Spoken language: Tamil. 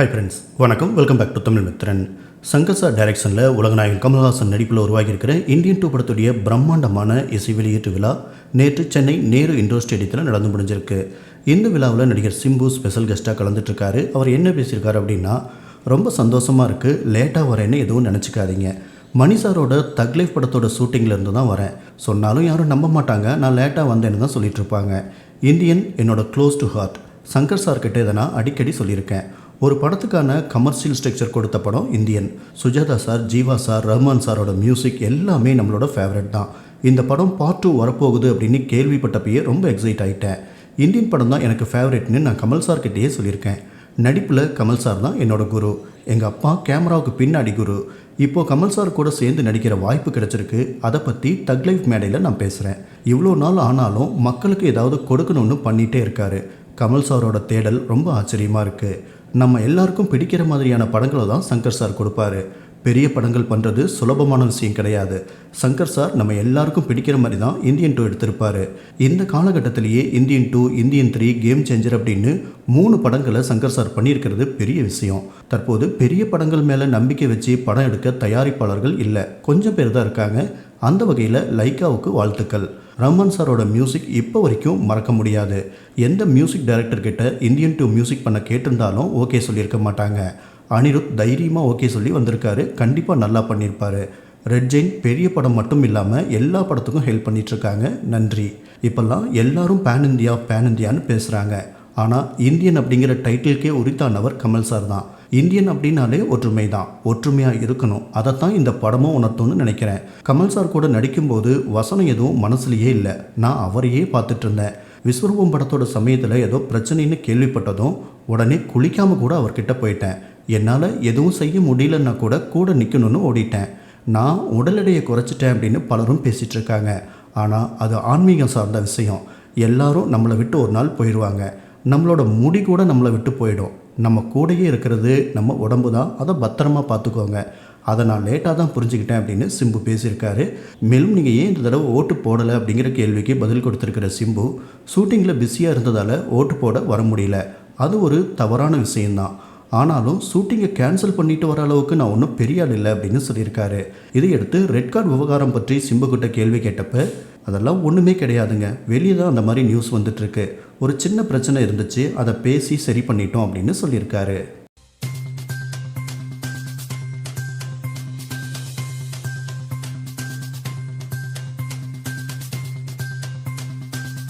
ஹாய் ஃப்ரெண்ட்ஸ் வணக்கம். Welcome back to Tamil Mithran சங்கசா டைரக்ஷனில் உலகநாயகன் கமல்ஹாசன் நடிப்பில் உருவாகியிருக்கிற இந்தியன் டூ படத்துடைய பிரம்மாண்டமான இசை வெளியீட்டு விழா நேற்று சென்னை நேரு இண்டோர் ஸ்டேடியத்தில் நடந்து முடிஞ்சிருக்கு. இந்த விழாவில் நடிகர் சிம்பு ஸ்பெஷல் கெஸ்ட்டாக கலந்துட்டுருக்காரு. அவர் என்ன பேசியிருக்காரு அப்படின்னா ரொம்ப சந்தோஷமாக இருக்குது லேட்டாக வரேன்னு எதுவும் நினச்சிக்காதீங்க. மணி சாரோட தக் லைஃப் படத்தோட ஷூட்டிங்லேருந்து தான் வரேன். சொன்னாலும் யாரும் நம்ப மாட்டாங்க. நான் லேட்டாக வந்தேன்னு தான் சொல்லிட்டு இருப்பாங்க இந்தியன் என்னோட க்ளோஸ் டு ஹார்ட் சங்கர் சார்கிட்ட இதை நான் அடிக்கடி சொல்லியிருக்கேன். ஒரு படத்துக்கான கமர்ஷியல் ஸ்ட்ரக்சர் கொடுத்த படம் Indian Sujatha sir Jeeva sir Rahman சாரோட மியூசிக் எல்லாமே நம்மளோட ஃபேவரட் தான். இந்த படம் பார்ட் டூ வரப்போகுது அப்படின்னு கேள்விப்பட்டப்பயே ரொம்ப எக்ஸைட் ஆகிட்டேன் இந்தியன் படம் தான் எனக்கு ஃபேவரெட்னு நான் கமல் சார்கிட்டயே சொல்லியிருக்கேன். நடிப்பில் கமல் சார் தான் என்னோட குரு. எங்கள் அப்பா கேமராவுக்கு பின்னாடி குரு. இப்போ கமல் சார் கூட சேர்ந்து நடிக்கிற வாய்ப்பு கிடைச்சிருக்கு. அதை பற்றி டக் லைஃப் மேடையில் நான் பேசுகிறேன் இவ்வளோ நாள் ஆனாலும் மக்களுக்கு ஏதாவது கொடுக்கணும்னு பண்ணிகிட்டே இருக்காரு. கமல் சாரோட தேடல் ரொம்ப ஆச்சரியமாக இருக்குது நம்ம எல்லாருக்கும் பிடிக்கிற மாதிரியான படங்களை தான் சங்கர் சார் கொடுப்பாரு. பெரிய படங்கள் பண்ணுறது சுலபமான விஷயம் கிடையாது. சங்கர் சார் நம்ம எல்லாருக்கும் பிடிக்கிற மாதிரி தான் இந்தியன் டூ எடுத்திருப்பார். இந்த காலகட்டத்திலேயே Indian two Indian three game changer அப்படின்னு மூணு படங்களை சங்கர் சார் பண்ணியிருக்கிறது பெரிய விஷயம். தற்போது பெரிய படங்கள் மேலே நம்பிக்கை வச்சு படம் எடுக்க தயாரிப்பாளர்கள் இல்லை. கொஞ்சம் பேர் தான் இருக்காங்க. அந்த வகையில் லைக்காவுக்கு வாழ்த்துக்கள். ரமன் சாரோட மியூசிக் இப்போ வரைக்கும் மறக்க முடியாது. எந்த மியூசிக் டைரக்டர்கிட்ட இந்தியன் டூ மியூசிக் பண்ண கேட்டிருந்தாலும் ஓகே சொல்லியிருக்க மாட்டாங்க. அனிருத் தைரியமாக ஓகே சொல்லி வந்திருக்காரு. கண்டிப்பாக நல்லா பண்ணியிருப்பாரு. ரெட் ஜெயின் பெரிய படம் மட்டும் இல்லாமல் எல்லா படத்துக்கும் ஹெல்ப் பண்ணிகிட்ருக்காங்க நன்றி. இப்போல்லாம் எல்லாரும் பேன் இந்தியா பேன் இந்தியான்னு பேசுகிறாங்க ஆனால் இந்தியன் அப்படிங்கிற டைட்டிலுக்கே உரித்தானவர் கமல் சார் தான். இந்தியன் அப்படின்னாலே ஒற்றுமை தான் ஒற்றுமையாக இருக்கணும். அதைத்தான் இந்த படமும் உணர்த்தும்னு நினைக்கிறேன். கமல் சார் கூட நடிக்கும்போது வசனம் எதுவும் மனசுலையே இல்லை. நான் அவரையே பார்த்துட்டு இருந்தேன் விஸ்வரூபம் படத்தோட சமயத்தில் ஏதோ பிரச்சனைன்னு கேள்விப்பட்டதும் உடனே குளிக்காமல் கூட அவர்கிட்ட போயிட்டேன். என்னால் எதுவும் செய்ய முடியலன்னா கூட கூட நிற்கணும்னு ஓடிட்டேன். நான் உடல் எடையை குறைச்சிட்டேன் அப்படின்னு பலரும் பேசிகிட்டு இருக்காங்க ஆனால் அது ஆன்மீகம் சார்ந்த விஷயம். எல்லாரும் நம்மளை விட்டு ஒரு நாள் போயிடுவாங்க நம்மளோட முடி கூட நம்மளை விட்டு போயிடும். நம்ம கூடயே இருக்கிறது நம்ம உடம்பு தான் அதை பத்திரமா பார்த்துக்கோங்க. அதை நான் லேட்டாக தான் புரிஞ்சுக்கிட்டேன் அப்படின்னு சிம்பு பேசியிருக்காரு. மேலும் நீங்கள் ஏன் இந்த தடவை ஓட்டு போடலை அப்படிங்கிற கேள்விக்கு பதில் கொடுத்துருக்கிற சிம்பு ஷூட்டிங்கில் பிஸியாக இருந்ததால் ஓட்டு போட வர முடியல. அது ஒரு தவறான விஷயம்தான். ஆனாலும் ஷூட்டிங்கை கேன்சல் பண்ணிட்டு வர அளவுக்கு நான் ஒன்றும் பெரிய ஆள் இல்லை அப்படின்னு சொல்லியிருக்காரு. இதையடுத்து ரெட் கார்டு விவகாரம் பற்றி சிம்பு கிட்ட கேள்வி கேட்டப்ப அதெல்லாம் ஒன்றுமே கிடையாதுங்க. வெளியே தான் அந்த மாதிரி நியூஸ் வந்துட்டுருக்கு ஒரு சின்ன பிரச்சனை இருந்துச்சு அதை பேசி சரி பண்ணிட்டோம் அப்படின்னு சொல்லியிருக்காரு.